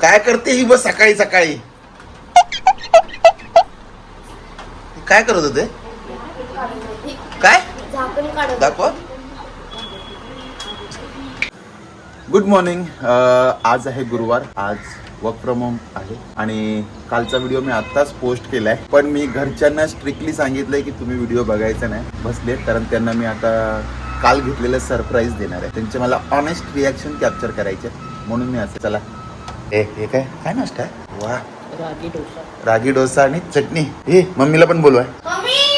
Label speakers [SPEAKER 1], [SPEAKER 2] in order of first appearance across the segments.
[SPEAKER 1] काय करते ही बस सकाळी सकाळी? काय करत होते? काय?
[SPEAKER 2] दाखव.
[SPEAKER 1] दाखवा गुड मॉर्निंग आज आहे गुरुवार. आज वर्क फ्रॉम होम आहे. आणि कालचा व्हिडिओ मी आत्ताच पोस्ट केलाय. पण मी घरच्यांना स्ट्रिक्टली सांगितलंय की तुम्ही व्हिडिओ बघायचा नाही. बसले कारण त्यांना मी आता काल घेतलेलं सरप्राईज देणार आहे. त्यांचे मला ऑनेस्ट रिॲक्शन कॅप्चर करायचे म्हणून मी असं चला. ए हे काय? काय नाश्ता आहे? वा. रागी डोसा. आणि चटणी. ए मम्मीला पण बोलवाय.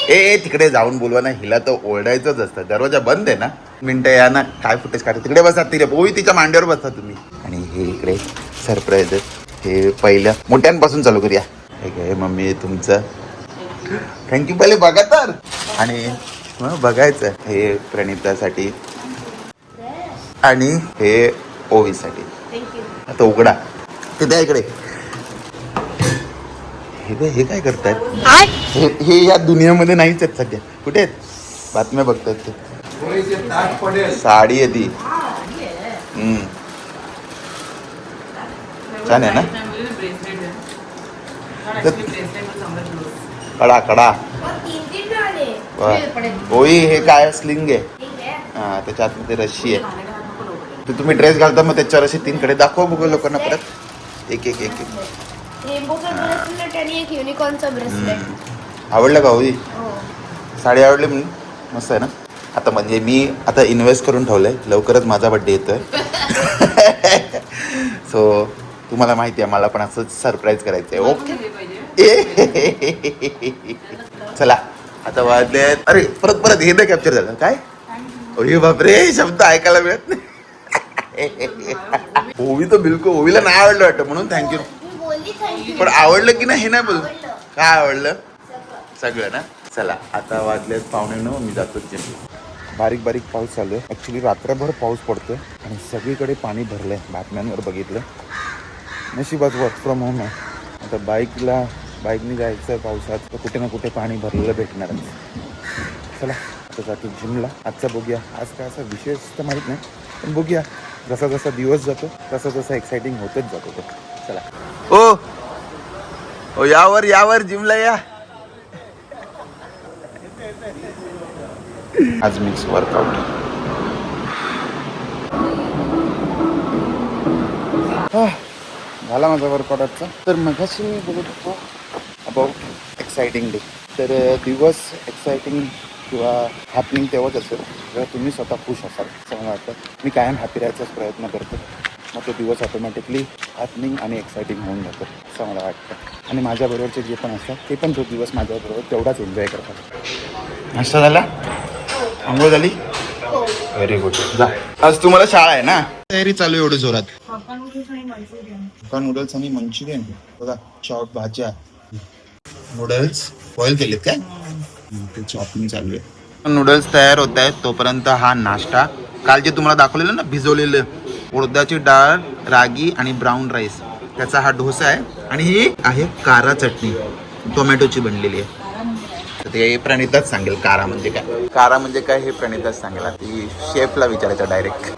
[SPEAKER 1] ए ए, तिकडे जाऊन बोलवा ना. हिला तर ओरडायचंच असतं. दरवाजा बंद आहे ना. मिनटं या ना. काय फुटेज काढ तिकडे बसा तिकडे. ओही तिच्या मांड्यावर बसा तुम्ही. आणि हे इकडे सरप्राईज हे पहिल्या मोठ्यांपासून चालू करूया. हे काय मम्मी तुमचं. थँक्यू पहिले बघा तर. आणि मग बघायचं हे प्रणितासाठी. आणि हे ओवीसाठी.
[SPEAKER 2] थँक्यू
[SPEAKER 1] आता उघडा. ते द्या इकडे. हे काय हे काय करतायत? हे हे या दुनियामध्ये नाहीच आहेत सध्या. कुठे आहेत? बातम्या बघतात ते. साडी आहे ती. हम्म. छान आहे ना? कडा कडा ओई हे काय स्लिंग आहे? हा त्याच्यात मध्ये रशी आहे. ते तुम्ही ड्रेस घालता मग त्याच्यावर असे तीन कडे दाखवा बघू लोकांना परत. एक एक एक एक.
[SPEAKER 2] युनिकॉर्नचा ब्रेसलेट.
[SPEAKER 1] आवडलं का ओई?
[SPEAKER 2] हो.
[SPEAKER 1] साडी आवडली म्हणून? मस्त आहे ना? आता म्हणजे मी आता इन्व्हेस्ट करून ठेवलंय. लवकरच माझा बड्डे येतोय. सो तुम्हाला माहिती आहे मला पण असंच सरप्राईज करायचं आहे ओके चला. आता वाजले अरे परत परत हे कॅप्चर झालं. काय? ओही बापरे शब्द ऐकायला मिळत नाही. ओवी तर बिलकुल ओवीला नाही आवडलं वाटतं म्हणून थँक्यू
[SPEAKER 2] मी बोलली थँक्यू
[SPEAKER 1] पण आवडलं की नाही हे नाही बोल. काय आवडलं? सगळं. ना? चला आता वाजले पाहुणे नऊ मी जातो जिम बारीक बारीक पाऊस चालू आहे. ॲक्च्युली रात्रभर पाऊस पडतोय आणि सगळीकडे पाणी भरलंय. बातम्यांवर बघितलं. नशिबात वर्क फ्रॉम होम आहे. आता बाईकला बाईकने जायचं पावसात तर कुठे ना कुठे पाणी भरलेलं भेटणार. चला आता जातो जिमला. आजचा बघूया. आज काय असा विशेष तर माहीत नाही पण बघूया. जसा जसा दिवस जातो तसा तसा एक्साइटिंग होतच जातो तो. चला. ओ! ओ यावर यावर जिमला या. आज मिक्स वर्कआउट झाला माझा वर्कआउट आजचा. तर मगाशी मी बोलत होतो अबाउट एक्साइटिंग डे तर दिवस एक्साइटिंग किंवा हॅपनिंग तेव्हाच असेल जेव्हा तुम्ही स्वतः खुश असाल असं मला वाटतं. मी कायम हॅपी राहायचाच प्रयत्न करतो. मग तो दिवस ऑटोमॅटिकली हॅपनिंग आणि एक्साइटिंग होऊन जातो असं मला वाटतं. आणि माझ्याबरोबरचे जे पण असतात ते पण तो दिवस माझ्याबरोबर तेवढाच एन्जॉय करतात. नाश्ता झाला? आंघोळ झाली?
[SPEAKER 2] हो
[SPEAKER 1] व्हेरी गुड जा. आज तुम्हाला शाळा आहे ना? तयारी चालू आहे एवढं जोरात. नूडल्स आणि मंचुरियन. बघा चॉप भाज्या. नूडल्स बॉईल केलेत काय? ते चॉपिंग चालू आहे. नूडल्स तयार होत आहेत तोपर्यंत हा नाश्ता. काल जे तुम्हाला दाखवलेलं ना भिजवलेलं उडदाची डाळ रागी आणि ब्राऊन राईस त्याचा हा डोसा आहे. आणि ही आहे कारा चटणी टोमॅटोची बनलेली आहे. तर ते प्रणिताच सांगेल कारा म्हणजे काय. कारा म्हणजे काय हे प्रणिताच सांगेल. ती शेफला विचारायचं डायरेक्ट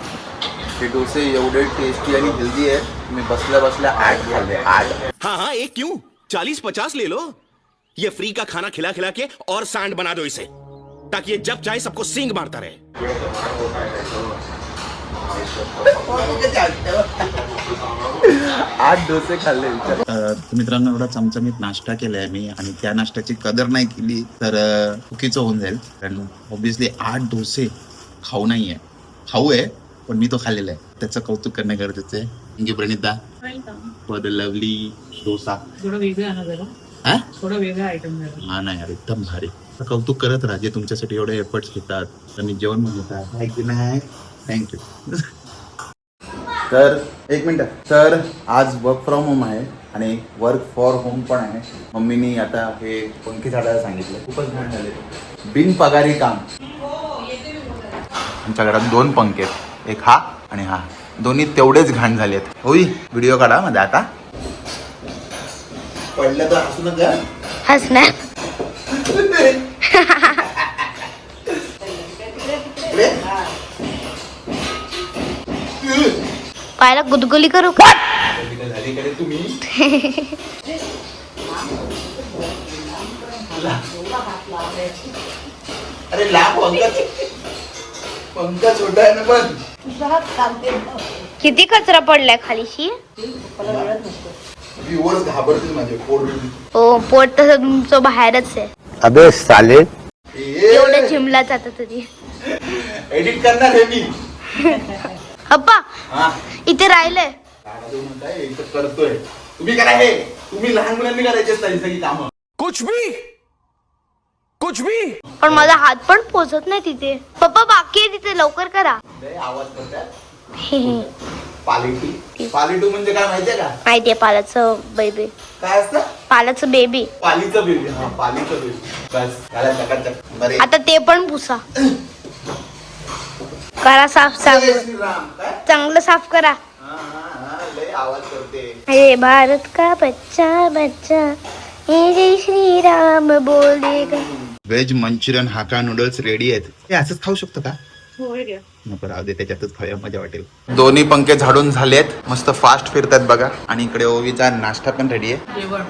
[SPEAKER 1] हे डोसे एवढे टेस्टी आणि हेल्दी आहे मी बसल्या बसल्या आठ खाल्ले आठ
[SPEAKER 3] हाँ हाँ एक क्यों? चालीस पचास ले लो. ये फ्री का खाना खिला खिला के और सांड बना दो इसे ताकि ये जब चाहे सबको सींग मारता रहे।
[SPEAKER 1] आठ डोसे खाल्ले मित्रांनो एवढा चमचमीत नाश्ता केलाय मी आणि त्या नाश्त्याची कदर नाही केली तर चुकीचं होऊन जाईल. कारण ऑब्विसली आठ डोसे खाऊ नाहीये. खाऊ आहे पण मी तो खाल्लेला आहे त्याचं कौतुक करणं गरजेचं आहे. Pranita. For the lovely dosa.
[SPEAKER 4] थोडं वेगळं
[SPEAKER 1] हा
[SPEAKER 4] आयटम
[SPEAKER 1] हा नाही यार एकदम भारी. कौतुक करत राहा जे तुमच्यासाठी एवढे एफर्ट्स घेतात आणि जेवण आहे की नाही थँक्यू तर एक मिनिट. तर आज वर्क फ्रॉम होम आहे आणि वर्क फॉर होम पण आहे. मम्मीनी आता हे पंखे झाडायला सांगितलं. खूपच छान झाले. बिन पगारी काम. आमच्या घरात दोन पंखे आहेत. एक हा आणि हा. दोन्ही तेवढेच घाण झालेत. होई व्हिडिओ काढा मध्ये आता. पडलं तर हसू नका.
[SPEAKER 2] हसणार. पायाला गुदगुली करू का?
[SPEAKER 1] झाली कडे तुम्ही अरे लाभ पंकज पंकज छोटा आहे ना पण.
[SPEAKER 2] किती कचरा पडलाय खालीशी?
[SPEAKER 1] व्ह्युअर्स घाबरतील माझे पोट
[SPEAKER 2] हो पोट तसं तुमचं बाहेरच आहे.
[SPEAKER 1] अबे साले.
[SPEAKER 2] एवढं जिमला जात तरी.
[SPEAKER 1] एडिट करणार हे मी.
[SPEAKER 2] अप्पा
[SPEAKER 1] हा.
[SPEAKER 2] इथे राहिलंय.
[SPEAKER 1] काय म्हणताय? इथं करतोय. तुम्ही करा हे. तुम्ही लहान मुलांनी ही सगळी कामं.
[SPEAKER 3] कुछ भी. कुछ भी.
[SPEAKER 2] पण माझा हात पण पोचत नाही तिथे. पप्पा बाकी आहे तिथे. लवकर करा.
[SPEAKER 1] लय आवाज करतात. पालिटी. पालिटू म्हणजे काय माहितीये का?
[SPEAKER 2] माहितीये पालाचं बेबी
[SPEAKER 1] काय असतं?
[SPEAKER 2] पालाचं बेबी
[SPEAKER 1] पालीचं बेबी हा पालीचं बेबी बस त्याला चकाचक. बरे.
[SPEAKER 2] आता ते पण पुसा. करा साफ साफ
[SPEAKER 1] जय श्रीराम काय?
[SPEAKER 2] चांगलं साफ करा.
[SPEAKER 1] हा, हा, हा, लय आवाज करते.
[SPEAKER 2] हे भारत का बच्चा बच्चा? हे जय श्री राम बोलेगा
[SPEAKER 1] veg manchurian hakka noodles ready आहेत. हे असंच खाऊ शकतो का?
[SPEAKER 4] होय रे.
[SPEAKER 1] नको राहू दे त्याच्यातच खाऊया मजा वाटेल. दोन्ही पंखे झाडून झालेत. मस्त फास्ट फिरतात बघा. आणि इकडे ओवीचा नाश्ता पण रेडी आहे.
[SPEAKER 4] जेवण.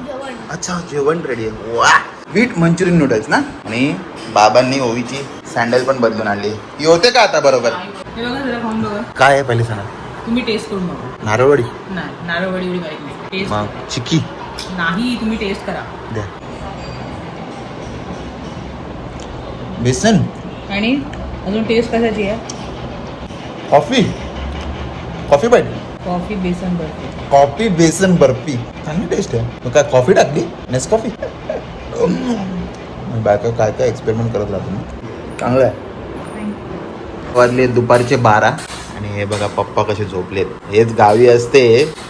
[SPEAKER 1] अच्छा जेवण रेडी आहे. वा! व्हीट मंचुरियन नूडल्स ना? आणि बाबांनी ओवीची सँडल पण बदलून आणली. ही होते का आता बरोबर?
[SPEAKER 4] हे बघा जरा खाऊन बघा.
[SPEAKER 1] काय आहे पहिले सांगा.
[SPEAKER 4] तुम्ही टेस्ट करून बघा.
[SPEAKER 1] नारळवडी.
[SPEAKER 4] नाही नारळवडी एवढी माहीत नाही. टेस्ट
[SPEAKER 1] मग चिकी
[SPEAKER 4] नाही तुम्ही टेस्ट करा.
[SPEAKER 1] द्या. बेसन.
[SPEAKER 4] आणि अजून टेस्ट कशाची आहे?
[SPEAKER 1] कॉफी? कॉफी पाहिजे.
[SPEAKER 4] कॉफी बेसन बर्फी.
[SPEAKER 1] कॉफी बेसन बर्फी. चांगली टेस्ट आहे. मग काय कॉफी टाकली? नेस कॉफी बायका काय काय एक्सपेरिमेंट करत राहतो ना? चांगलं आहे. वाजले दुपारचे बारा आणि हे बघा पप्पा कसे झोपलेत. हेच गावी असते.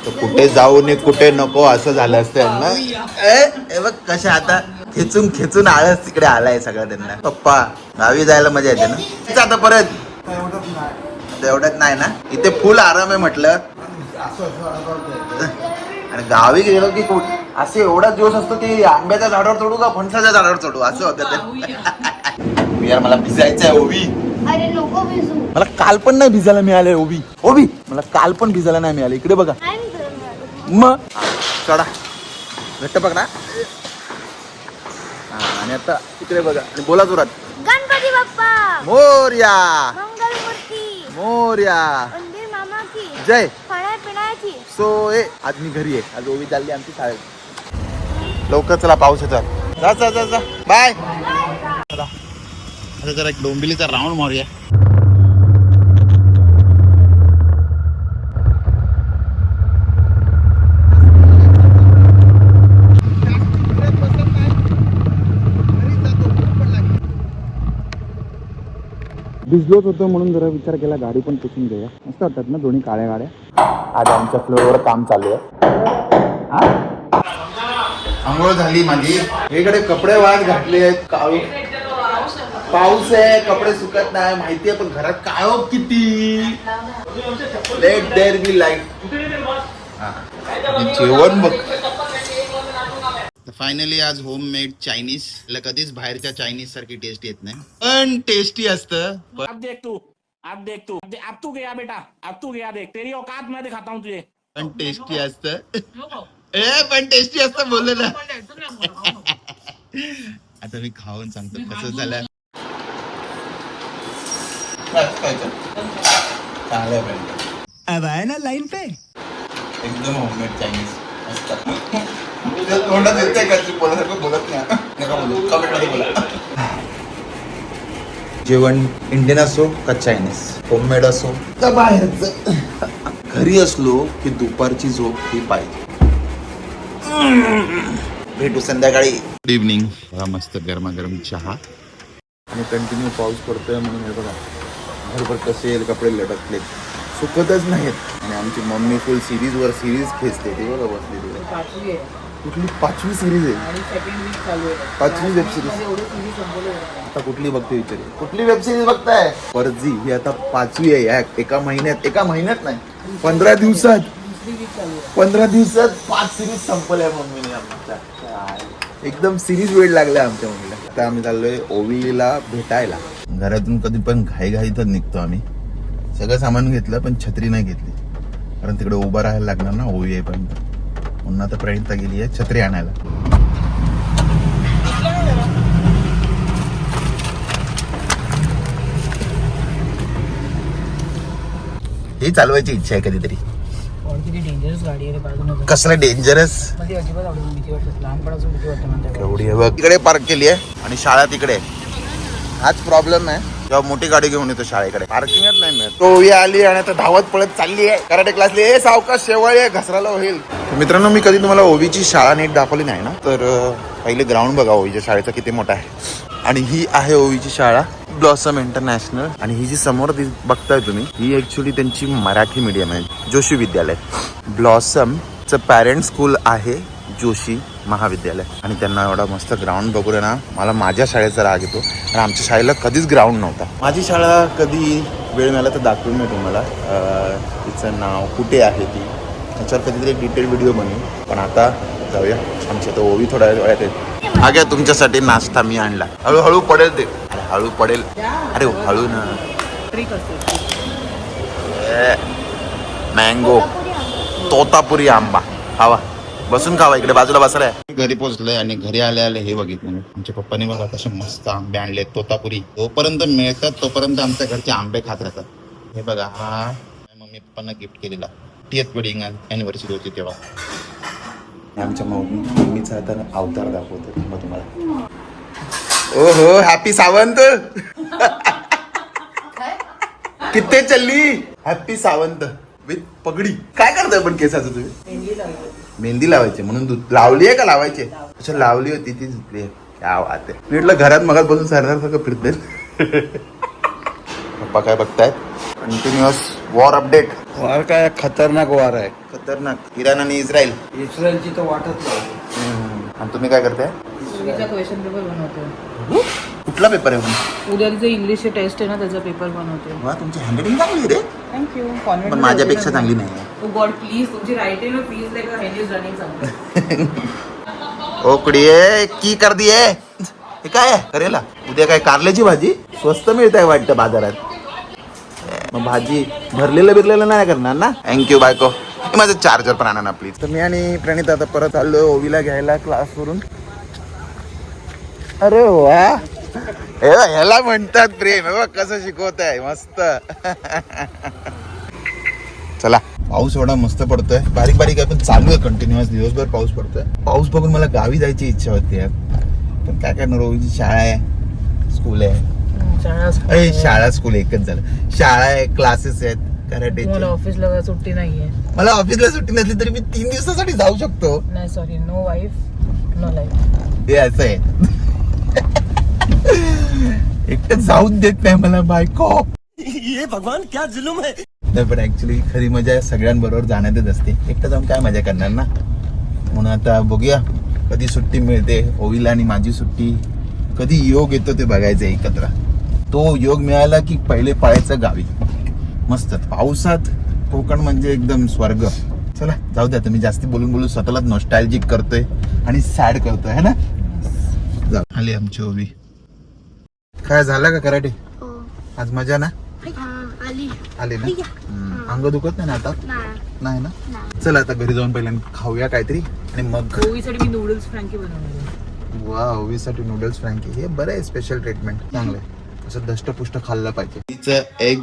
[SPEAKER 1] तर कुठे जाऊ नये कुठे नको असं झालं असतं ना ए, हे बघ कशा आता खेचून खेचून आळस तिकडे आलाय सगळं त्यांना. पप्पा गावी जायला मजा येते ना? आता परत. तेवढ्यात नाही ना. इथे फुल आराम आहे म्हटलं. आणि गावी गेलो की कुठ- असे एवढा दिवस असतो की आंब्याच्या झाडावर चढू का फणसाच्या झाडावर चढू? असं होतं ते. यार मला भिजायचं आहे ओवी.
[SPEAKER 2] अरे नको भिजू.
[SPEAKER 1] मला काल पण नाही भिजायला मिळालंय ओवी. ओवी मला काल पण भिजायला नाही मिळालं इकडे बघा. मग चढा. घट्ट पकडा हा, आणि आता इकडे बघा. आणि बोला जोरात
[SPEAKER 2] गणपती बाप्पा.
[SPEAKER 1] मोर्या. मोर्या.
[SPEAKER 2] मंदिर मामा की
[SPEAKER 1] जय.
[SPEAKER 2] खाण्या पिण्याची.
[SPEAKER 1] सो ए आज मी घरी आहे. आज ओवी चालली आमची शाळेत. लवकर चला पाऊस येतात जा जा जा जा. बाय. आता जरा एक डोंबिलीचा राऊंड मारूया. भिजलोच होतो म्हणून जरा विचार केला गाडी पण पुसून घेऊया. मस्त वाटतात ना दोन्ही काळ्या गाड्या आज आमच्या फ्लोअरवर काम चालू आहे. आंघोळ झाली माझी. इकडे कपडे वाट घातले आहेत. काळू पाऊस आहे कपडे सुकत नाही माहितीये पण घरात काळो हो किती? लेट देअर बी लाइट जेवण बघ. फायनली आज होम मेड चायनीज कधीच बाहेरच्या चायनीज सारखी टेस्ट येत नाही. पण टेस्टी असतं.
[SPEAKER 5] अब देख तू अब देख तू अब दे- अब तू गया बेटा अब तू गया देख. तेरी औकात मैं दिखाता हूँ तुझे.
[SPEAKER 1] पण टेस्टी असतं. ए पण टेस्टी असतं बोलले ना. आता मी खाऊन सांगतो कसं झालं. चांगलं आहे
[SPEAKER 6] अब आए ना लाइन पे?
[SPEAKER 1] एकदम होममेड चायनीज मस्त. तुझ्या तोंडात येते का तू बोलासारखं बोलत नाही? नका बोलू. कमेंटमध्ये बोला. जेवण इंडियन असो का चायनीज? होममेड असो? का बाहेरच? घरी असलो की दुपारची झोप ही पाहिजे. भेटू संध्याकाळी. गुड इव्हनिंग मस्त गरमागरम चहा. आणि कंटिन्यू पाऊस पडतोय म्हणून हे बघा. घरभर कसे कपडे लटकलेत. सुकतच नाहीत. आणि आमची मम्मी फुल सिरीज वर सिरीज खेचते. ती बघा बसलेली. कुठली पाचवी सिरीज आहे.
[SPEAKER 4] आहे.
[SPEAKER 1] पाचवी वेब सिरीज आता कुठली बघते विचार. कुठली वेब सिरीज बघताय? फर्जी ही आता पाचवी आहे या एका महिन्यात एका महिन्यात नाही पंधरा दिवसात.
[SPEAKER 4] आहे.
[SPEAKER 1] पंधरा दिवसात पाच सिरीज संपल्या मम्मीने आमच्या. एकदम सिरीज वेळ लागल्या आमच्या मम्मीला. आता आम्ही चाललोय ओवीला भेटायला. घरातून कधी पण घाई घाईतच निघतो आम्ही. सगळं सामान घेतलं पण छत्री नाही घेतली. कारण तिकडे उभं राहायला लागणार ना ओवी येईपर्यंत. पुन्हा तर प्रणिता गेली आहे. छत्री आणायला. ही चालवायची इच्छा आहे कधीतरी.
[SPEAKER 4] डेंजरस गाडी आहे
[SPEAKER 1] कसलं डेंजरस तिकडे पार्क केली आहे आणि शाळा तिकडे. हाच प्रॉब्लेम आहे. जेव्हा मोठी गाडी घेऊन येतो शाळेकडे. पार्किंगच नाही मिळत. तो आली आणि आता धावत पळत चालली आहे. कराटे क्लासली ए सावकाश शेवाळी आहे. घसराला होईल. मित्रांनो मी कधी तुम्हाला ओवीची शाळा नीट दाखवली नाही ना तर पहिले ग्राउंड बघा ओवीच्या शाळेचा किती मोठा आहे. आणि ही आहे ओवीची शाळा ब्लॉसम इंटरनॅशनल आणि ही जी समोर ती बघताय तुम्ही ही ऍक्च्युली त्यांची मराठी मीडियम आहे जोशी विद्यालय. ब्लॉसमचं पॅरेंट स्कूल आहे जोशी महाविद्यालय. आणि त्यांना एवढा मस्त ग्राउंड बघून ना मला माझ्या शाळेचा राग येतो. आणि आमच्या शाळेला कधीच ग्राउंड नव्हता. माझी शाळा कधी वेळ मिळाला तर दाखवून मी तुम्हाला. तिचं नाव कुठे आहे ती? त्याच्यावर कधीतरी एक डिटेल व्हिडिओ बनवू. पण आता जाऊया. आमच्या तर ओवी थोड्या वेळात येते हा घ्या तुमच्यासाठी नाश्ता मी आणला. हळूहळू पडेल ते. अरे, हळू पडेल. अरे हळू ना. मँगो तोतापुरी आंबा. खावा. बसून खावा इकडे बाजूला बसलाय घरी पोहोचलोय आणि घरी आले आले हे बघितलं मी. आमच्या पप्पाने बघा तसे मस्त आंबे आणले तोतापुरी. जोपर्यंत मिळतात तोपर्यंत आमच्या घरचे आंबे खात राहतात. हे बघा हा मम्मी पप्पांना गिफ्ट केलेला. टीएथ वेडिंग अॅनिव्हर्सरी होती तेव्हा. आमच्या मम्मी मम्मीचा आता अवतार दाखवतो मग तुम्हाला. ओहो हॅपी सावंत. किती चल्ली? हॅपी सावंत. विथ पगडी. काय करताय पण केसाचं तुम्ही? मेहंदी लावायची. म्हणून दूध लावली आहे का लावायची? अच्छा लावली होती ती झुकली क्या वाट आहे. म्हटलं घरात मगात बसून सरदार सगळं फिरते पप्पा काय बघतायत? कंटिन्युअस वॉर अपडेट
[SPEAKER 6] वार काय खतरनाक वार आहे.
[SPEAKER 1] खतरनाक. इराण आणि इस्रायल.
[SPEAKER 6] इस्रायलची तर वाटत नाही.
[SPEAKER 1] आणि तुम्ही काय करताय?
[SPEAKER 4] उद्याचा क्वेश्चन पेपर बनवतो
[SPEAKER 1] कुठला पेपर आहे
[SPEAKER 4] उद्या जे इंग्लिशचे टेस्ट आहे ना त्याचा पेपर बनवतो
[SPEAKER 1] वा तुमची हँडरायटिंग चांगली आहे रे.
[SPEAKER 4] थँक्यू
[SPEAKER 1] पण माझ्यापेक्षा चांगली नाही आहे
[SPEAKER 4] ओ गॉड प्लीज तुमची रायटिंग में प्लीज हँड रनिंग
[SPEAKER 1] कुडिये की कर दिये हे काय आहे? करेला. उद्या काय कारल्याची भाजी? स्वस्त मिळत आहे वाटतं बाजारात. मग भाजी भरलेलं बिरलेलं नाही करणार ना? थँक्यू बायको. माझं चार्जर पण आणा ना प्लीज तर मी आणि प्रणित आता परत आलो ओवीला घ्यायला क्लासवरून अरे वा. हे ह्याला म्हणतात प्रेम. हे बघ कसं शिकवत आहे मस्त. चला. पाऊस एवढा मस्त पडतोय. बारीक बारीक आहे पण चालू आहे कंटिन्युअस दिवसभर पाऊस पडतोय. पाऊस बघून मला गावी जायची इच्छा होती यार. पण काय करणार ओवीची शाळा आहे स्कूल आहे. अरे शाळा स्कूल एकच झालं. शाळा आहे क्लासेस आहेत
[SPEAKER 4] तुम्हाला
[SPEAKER 1] कराटेचे
[SPEAKER 4] ऑफिसला सुट्टी नाहीये?
[SPEAKER 1] मला ऑफिसला सुट्टी नसली तरी मी तीन दिवसासाठी जाऊ शकतो.
[SPEAKER 4] नाही sorry no wife no life
[SPEAKER 1] हे असं आहे. एकटं जाऊन देत नाही मला बायको.
[SPEAKER 3] ये भगवान क्या जुलुम है?
[SPEAKER 1] नाही पण ऍक्च्युली खरी मजा सगळ्यांबरोबर जाण्यातच असते. एकटं जाऊन काय मजा करणार ना? म्हणून आता बघूया कधी सुट्टी मिळते ओवीला आणि माझी सुट्टी. कधी योग येतो ते बघायचं एकत्र. तो योग मिळाला की पहिले पळायचं गावी. मस्त. पावसात कोकण म्हणजे एकदम स्वर्ग. चला जाऊ द्या तुम्ही जास्ती बोलून बोलून स्वतःलाच नॉस्टॅल्जिक करतोय आणि सॅड करतोय है ना? जाऊ आली आमची ओवी. काय झालं का कराटे?
[SPEAKER 2] हो.
[SPEAKER 1] आज मजा ना?
[SPEAKER 2] हा आली.
[SPEAKER 1] आले ना. अंग दुखत नाही ना आता?
[SPEAKER 2] नाही.
[SPEAKER 1] ना. चला आता घरी जाऊन पहिल्यांदा खाऊया काहीतरी आणि मग
[SPEAKER 4] मी नूडल्स फ्रँकी बनवणार
[SPEAKER 1] वा ओवीसाठी नूडल्स फ्रँकी हे बरं आहे स्पेशल ट्रीटमेंट चांगलं आहे. असं दष्टपुष्ट खाल्लं पाहिजे. तिचं एग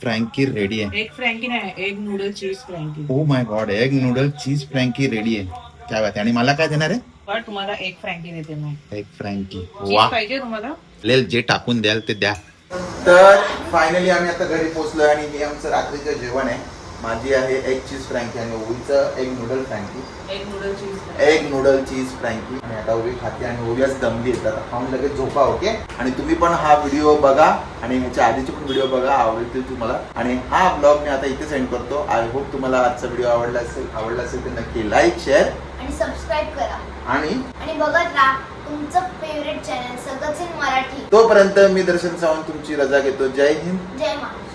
[SPEAKER 1] फ्रँकी रेडी आहे.
[SPEAKER 4] एक फ्रँकी नाही एक noodle cheese frankie
[SPEAKER 1] oh my god egg noodle cheese frankie ready आहे. काय बात आहे. आणि मला काय देणार आहे?
[SPEAKER 4] पण तुम्हाला एक फ्रँकी देते मी.
[SPEAKER 1] एग फ्रँकी
[SPEAKER 4] चीज
[SPEAKER 1] वा
[SPEAKER 4] पाहिजे तुम्हाला?
[SPEAKER 1] लेल जे टाकून द्याल ते द्या. तर फायनली आम्ही आता घरी पोहोचलो आणि हे आमचं रात्रीचं जेवण आहे. माझी आहे एग चीज फ्रँकी आणि ओवीचं एग नूडल फ्रँकी
[SPEAKER 4] एक noodle cheese
[SPEAKER 1] egg noodle cheese frankie आणि आता ओवी खाते आणि ओवी आज दमली येतात खाऊन लगेच झोपा ओके आणि तुम्ही पण हा व्हिडिओ बघा आणि ह्याच्या आधीचे पण व्हिडिओ बघा आवडतील तुम्हाला. आणि हा ब्लॉग मी आता इथे सेंड करतो. आय होप तुम्हाला आजचा व्हिडिओ आवडला असेल आवडला असेल तर नक्की लाईक शेअर
[SPEAKER 2] आणि सबस्क्राईब करा.
[SPEAKER 1] आणि
[SPEAKER 2] आणि बघत राहा तुमचं फेवरेट चॅनल सगळंच इन मराठी.
[SPEAKER 1] तोपर्यंत मी दर्शन सावंत तुमची रजा घेतो. जय हिंद.
[SPEAKER 2] जय महाराज